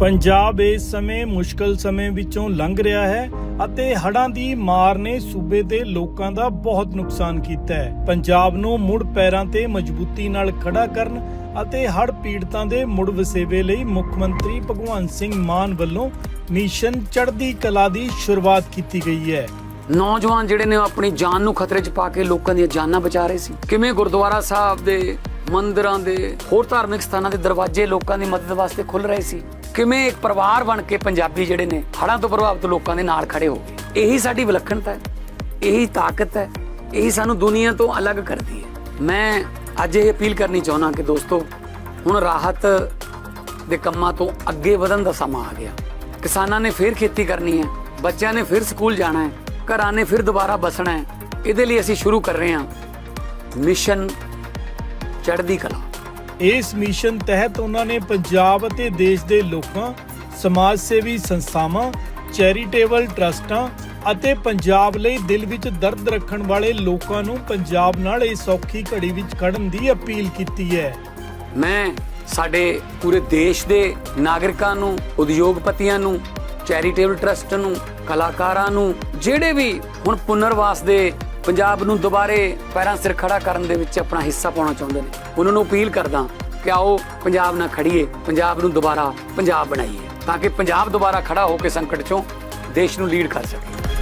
ਪੰਜਾਬ ਇਸ ਸਮੇਂ ਮੁਸ਼ਕਲ ਸਮੇਂ ਵਿੱਚੋਂ ਲੰਘ ਰਿਹਾ ਹੈ ਅਤੇ ਹੜ੍ਹਾਂ ਦੀ ਮਾਰ ਨੇ ਸੂਬੇ ਦੇ ਲੋਕਾਂ ਦਾ ਬਹੁਤ ਨੁਕਸਾਨ ਕੀਤਾ ਹੈ। ਪੰਜਾਬ ਨੂੰ ਮੁੜ ਪੈਰਾਂ ਤੇ ਮਜ਼ਬੂਤੀ ਨਾਲ ਖੜਾ ਕਰਨ ਅਤੇ ਹੜ੍ਹ ਪੀੜਤਾਂ ਦੇ ਮੁੜ ਵਸੇਵੇ ਲਈ ਮੁੱਖ ਮੰਤਰੀ ਭਗਵੰਤ ਸਿੰਘ ਮਾਨ ਵੱਲੋਂ ਮਿਸ਼ਨ ਚੜ੍ਹਦੀ ਕਲਾ ਦੀ ਸ਼ੁਰੂਆਤ ਕੀਤੀ ਗਈ ਹੈ। ਨੌਜਵਾਨ ਜਿਹੜੇ ਨੇ ਉਹ ਆਪਣੀ ਜਾਨ ਨੂੰ ਖਤਰੇ 'ਚ ਪਾ ਕੇ ਲੋਕਾਂ ਦੀਆਂ ਜਾਨਾਂ ਬਚਾ ਰਹੇ ਸੀ। ਕਿਵੇਂ ਗੁਰਦੁਆਰਾ ਸਾਹਿਬ ਦੇ ਮੰਦਰਾਂ ਦੇ, ਹੋਰ ਧਾਰਮਿਕ ਸਥਾਨਾਂ ਦੇ ਦਰਵਾਜ਼ੇ ਲੋਕਾਂ ਦੀ ਮਦਦ ਵਾਸਤੇ ਖੁੱਲ ਰਹੇ ਸੀ। ਕਿਵੇਂ ਇੱਕ ਪਰਿਵਾਰ ਬਣ ਕੇ ਪੰਜਾਬੀ ਜਿਹੜੇ ਨੇ, ਹੜ੍ਹਾਂ ਤੋਂ ਪ੍ਰਭਾਵਿਤ ਲੋਕਾਂ ਦੇ ਨਾਲ ਖੜੇ ਹੋ ਗਏ। ਇਹੀ ਸਾਡੀ ਵਿਲੱਖਣਤਾ ਹੈ, ਇਹੀ ਤਾਕਤ ਹੈ, ਇਹੀ ਸਾਨੂੰ ਦੁਨੀਆ ਤੋਂ ਅਲੱਗ ਕਰਦੀ ਹੈ। ਮੈਂ ਅੱਜ ਇਹ ਅਪੀਲ ਕਰਨੀ ਚਾਹੁੰਦਾ ਕਿ ਦੋਸਤੋ, ਹੁਣ ਰਾਹਤ ਦੇ ਕੰਮਾਂ ਤੋਂ ਅੱਗੇ ਵਧਣ ਦਾ ਸਮਾਂ ਆ ਗਿਆ। ਕਿਸਾਨਾਂ ਨੇ ਫਿਰ ਖੇਤੀ ਕਰਨੀ ਹੈ, ਬੱਚਿਆਂ ਨੇ ਫਿਰ ਸਕੂਲ ਜਾਣਾ ਹੈ, ਘਰਾਂ ਨੇ ਫਿਰ ਦੁਬਾਰਾ ਬਸਣਾ ਹੈ। ਇਹਦੇ ਲਈ ਅਸੀਂ ਸ਼ੁਰੂ ਕਰ ਰਹੇ ਹਾਂ। ਮਿਸ਼ਨ ਚੜ੍ਹਦੀ ਕਲਾ। ਇਸ ਮਿਸ਼ਨ ਤਹਿਤ ਉਹਨਾਂ ਨੇ ਪੰਜਾਬ ਅਤੇ ਦੇਸ਼ ਦੇ ਲੋਕਾਂ ਸਮਾਜ ਸੇਵੀ ਸੰਸਥਾਵਾਂ ਚੈਰੀਟੇਬਲ ਟਰਸਟਾਂ ਅਤੇ ਪੰਜਾਬ ਲਈ ਦਿਲ ਵਿੱਚ ਦਰਦ ਰੱਖਣ ਵਾਲੇ ਲੋਕਾਂ ਨੂੰ ਪੰਜਾਬ ਨਾਲ ਇਸ ਔਖੀ ਘੜੀ ਵਿੱਚ ਖੜਨ ਦੀ ਅਪੀਲ ਕੀਤੀ ਹੈ। ਮੈਂ ਸਾਡੇ ਪੂਰੇ ਦੇਸ਼ ਦੇ ਨਾਗਰਿਕਾਂ ਨੂੰ ਉਦਯੋਗਪਤੀਆਂ ਨੂੰ ਚੈਰੀਟੇਬਲ ਟਰਸਟ ਨੂੰ ਕਲਾਕਾਰਾਂ ਨੂੰ ਜਿਹੜੇ ਵੀ ਹੁਣ ਪੁਨਰਵਾਸ ਦੇ ਪੰਜਾਬ ਨੂੰ ਦੁਬਾਰੇ ਪੈਰਾਂ ਸਿਰ ਖੜਾ ਕਰਨ ਦੇ ਵਿੱਚ ਆਪਣਾ ਹਿੱਸਾ ਪਾਉਣਾ ਚਾਹੁੰਦੇ ਨੇ। ਉਹਨਾਂ ਨੂੰ ਅਪੀਲ ਕਰਦਾ ਕਿ ਆਓ ਪੰਜਾਬ ਨਾਲ ਖੜੀਏ, ਪੰਜਾਬ ਨੂੰ ਦੁਬਾਰਾ ਪੰਜਾਬ ਬਣਾਈਏ, ਤਾਂ ਕਿ ਪੰਜਾਬ ਦੁਬਾਰਾ ਖੜਾ ਹੋ ਕੇ ਸੰਕਟ ਚੋਂ ਦੇਸ਼ ਨੂੰ ਲੀਡ ਕਰ ਸਕੇ